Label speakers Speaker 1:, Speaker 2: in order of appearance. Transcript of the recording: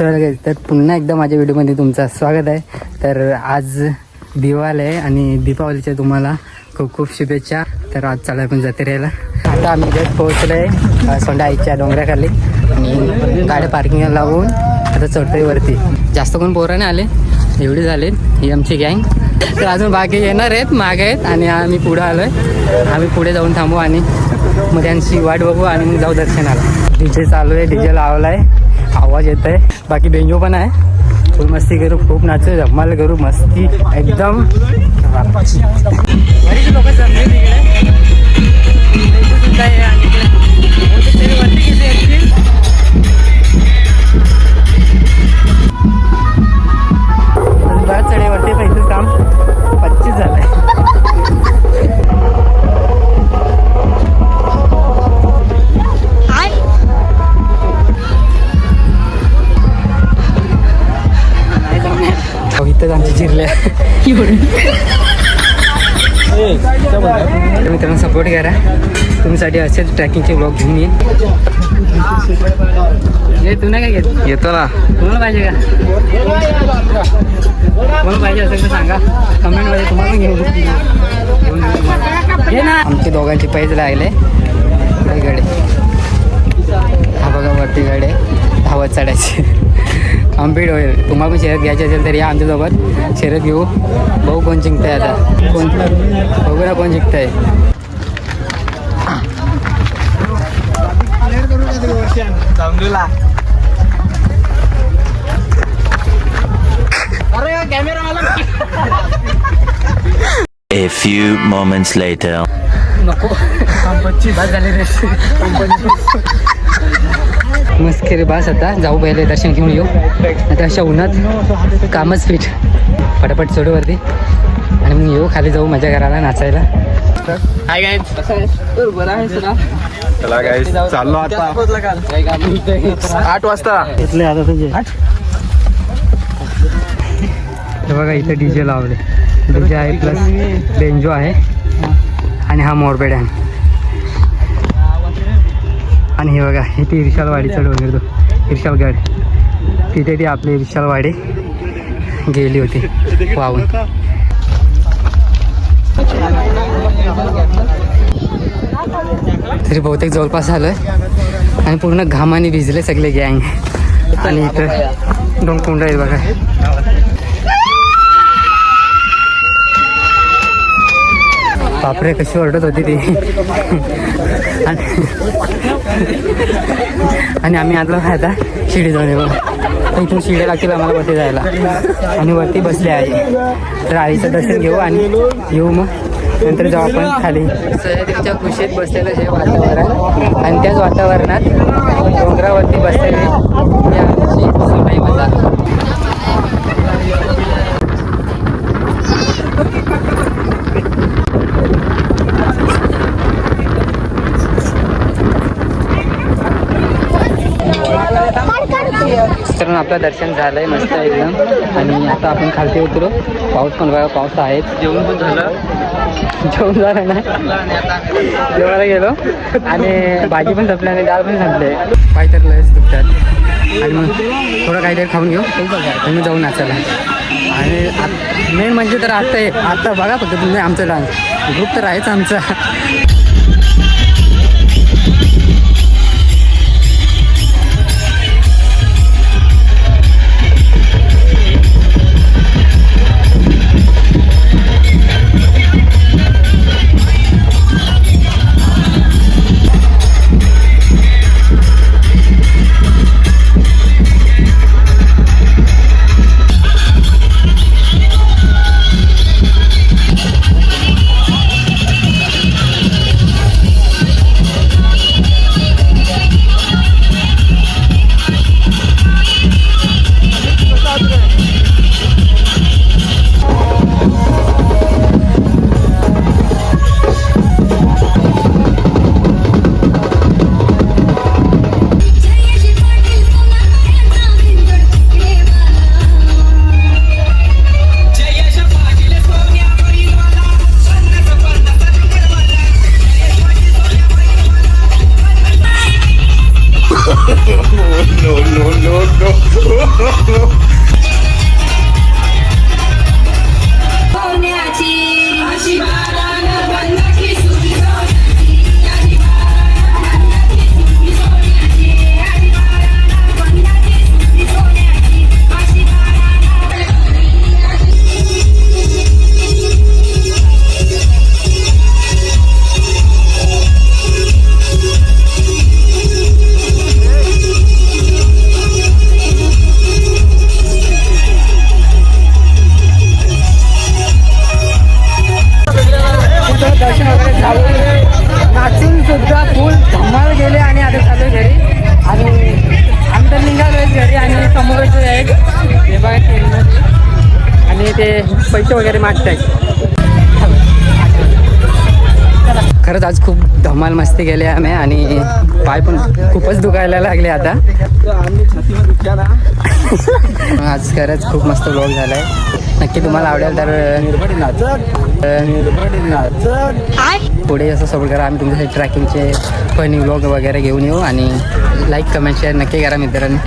Speaker 1: Sir तर पुन्हा एकदा माझ्या व्हिडिओमध्ये तुमचं स्वागत आहे. तर आज दिवाळी आहे आणि दीपावलीच्या तुम्हाला खूप खूप शुभेच्छा. तर आज चालू पण जत्रेला. आता आम्ही जस्ट पोहोचलो आहे सोंडा आईच्या डोंगराखाली. आणि गाड्या पार्किंगला लावून आता चढतोय वरती. जास्त कोण पोरं नाही आले. एवढे झाले. ही आमची गँग. तर अजून बाकी येणार आहेत मागे आहेत आणि आम्ही पुढं आलो आहे आम्ही पुढे जाऊन थांबू आणि मग त्यांची वाट बघू आणि मग जाऊ दर्शनाला. डीजे चालू आहे डीजे लावला आहे आवाज येत आहे. बाकी बेंजो पण आहे. खूप मस्ती करू खूप नाचू धमाल करू मस्ती एकदम. लोक हो, इथंच आमची चिरले तर मित्रांनो सपोर्ट करा. तुमच्यासाठी असेच ट्रॅकिंगचे ब्लॉग घेऊन येईन. हे तू नाही काय घेत
Speaker 2: येतो ना.
Speaker 1: तुम्हाला पाहिजे का? तुम्हाला पाहिजे असेल तर सांगा. कमेंटमध्ये तुम्हाला घेऊन आमची दोघांची पैज लागले. गडे. हा बघा वरती गडे. धावत चढायची. कंप्लीट होईल. तुम्हाला पण शर्यत घ्यायची असेल तर या आमच्यासोबत. शर्यत घेऊ. भाऊ कोण जिंकताय आता. कोण बघू ना कोण जिंकताय.
Speaker 3: A few moments later.
Speaker 1: नको. झाले रे. मस्त रे बस आता. जाऊ पहिले दर्शन घेऊन येऊ. आता अशा उन्हात कामच फिट. फटाफट सोडू वरती. आणि मग येऊ खाली जाऊ मजा करायला नाचायला. हाय गाईज बरं आहे तुला
Speaker 2: चला काय चाललो आता. आठ वाजता.
Speaker 1: इथले आता तुझे. हे बघा इथे डीजे लावले. डीजे आहे प्लस बेंजो आहे. आणि हा मोरबेड आहे आणि हे बघा इथे इर्शालवाडी चढवून येतो इर्शालगड तिथे ती आपली इर्शालवाडी गेली होती. वाहून. तरी बहुतेक जवळपास आलोय आणि पूर्ण घामाने भिजले सगळे गँग. आणि इथं दोन कुंड आहेत बघा. बापरे कशी ओरडत होती ती. आणि- आणि आम्ही आतला काय आता शिडी जाऊन येऊ इथून शिड्या लागतील आम्हाला वरती जायला. आणि वरती बसले आहे तर आईचं दर्शन घेऊ आणि येऊ मग. नंतर जाऊ आपण खाली. सह्याद्रीच्या कुशीत बसलेलं जे वातावरण आणि त्याच वातावरणात डोंगरावरती बसलेले ही आमची सोनाई म्हणतात तर आपलं दर्शन झालंय मस्त एकदम. आणि आता आपण खालती उतरू. पाऊस पण बघा पाऊस आहे
Speaker 2: जेवण पण झालं.
Speaker 1: जेवण झालं ना? जेवायला गेलो. आणि भाजी पण संपली आणि डाळ पण संपले. पाय तर लयच दुखतात आणि मग थोडं काहीतरी खाऊन घेऊ. मग जाऊन नाचायला आणि मेन म्हणजे तर आता आहे. आता बघा फक्त तुम्ही आमचं डान्स ग्रुप तर आहेच आमचा. ते पैसे वगैरे मागतायत. खरंच आज खूप धमाल मस्ती केली आम्ही आणि पाय पण खूपच दुखायला लागले आता. आज खरंच खूप मस्त ब्लॉग झाला आहे नक्की तुम्हाला आवडेल तर पुढे असं सपोर्ट करा. आम्ही तुमच्यासाठी ट्रॅकिंगचे फनी ब्लॉग वगैरे घेऊन येऊ आणि लाईक कमेंट शेअर नक्की करा मित्रांनी.